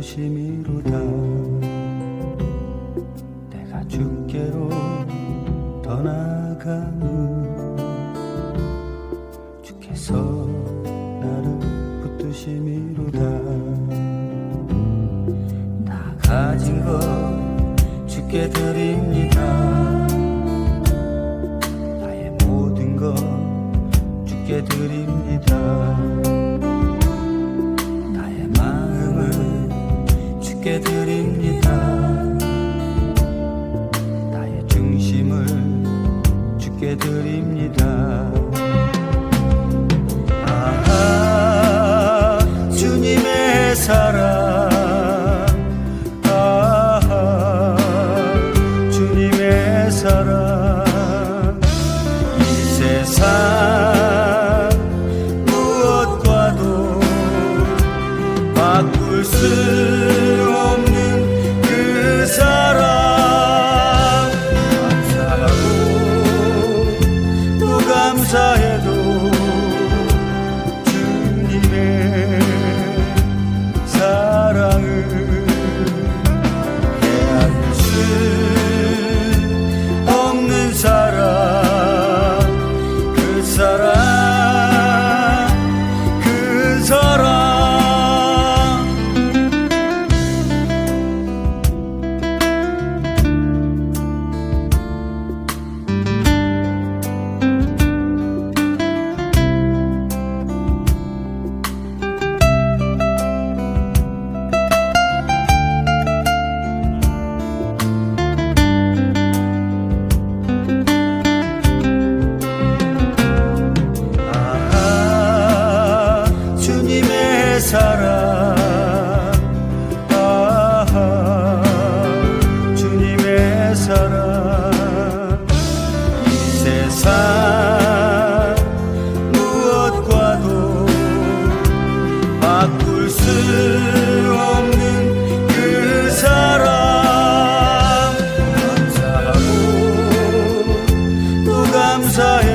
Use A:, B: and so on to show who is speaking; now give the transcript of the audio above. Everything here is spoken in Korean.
A: 부르심이로다. 내가 주께로 떠나가는 나를 붙드심이로다. 다 가진 것 주께 드립니다. 나의 모든 것 주께 드립니다. 나의 마음을 주께 드립니다. 나의 중심을 주께 드립니다 사랑. 아하 주님의 사랑. 이 세상 무엇과도 바꿀 수 desire.